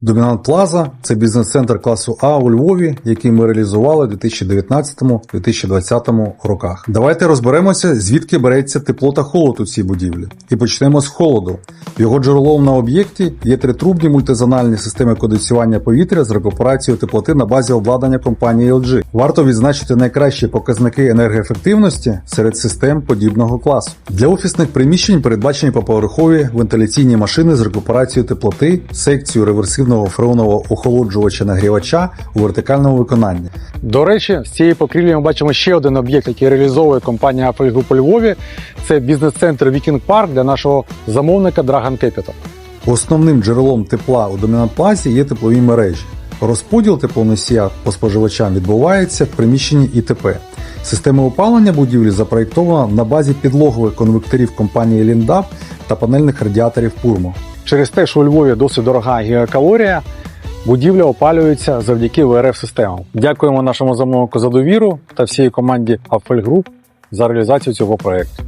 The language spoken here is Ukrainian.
Домінант Плаза це бізнес-центр класу А у Львові, який ми реалізували у 2019-2020 роках. Давайте розберемося, звідки береться тепло та холод у цій будівлі. І почнемо з холоду. Його джерелом на об'єкті є тритрубні мультизональні системи кондиціювання повітря з рекуперацією теплоти на базі обладнання компанії LG. Варто відзначити найкращі показники енергоефективності серед систем подібного класу. Для офісних приміщень передбачені поповерхові вентиляційні машини з рекуперацією теплоти, секцію реверсивного фреонового охолоджувача нагрівача у вертикальному виконанні. До речі, з цієї покрівлі ми бачимо ще один об'єкт, який реалізовує компанія Афель Груп у Львові. Це бізнес-центр Вікінг Парк для нашого замовника Dragon Capital. Основним джерелом тепла у домінант плазі є теплові мережі. Розподіл теплоносія по споживачам відбувається в приміщенні ІТП. Система опалення будівлі запроєктована на базі підлогових конвекторів компанії Lindab та панельних радіаторів Purmo. Через те, що у Львові досить дорога гігакалорія, будівля опалюється завдяки ВРФ-системам. Дякуємо нашому замовнику за довіру та всій команді Group за реалізацію цього проєкту.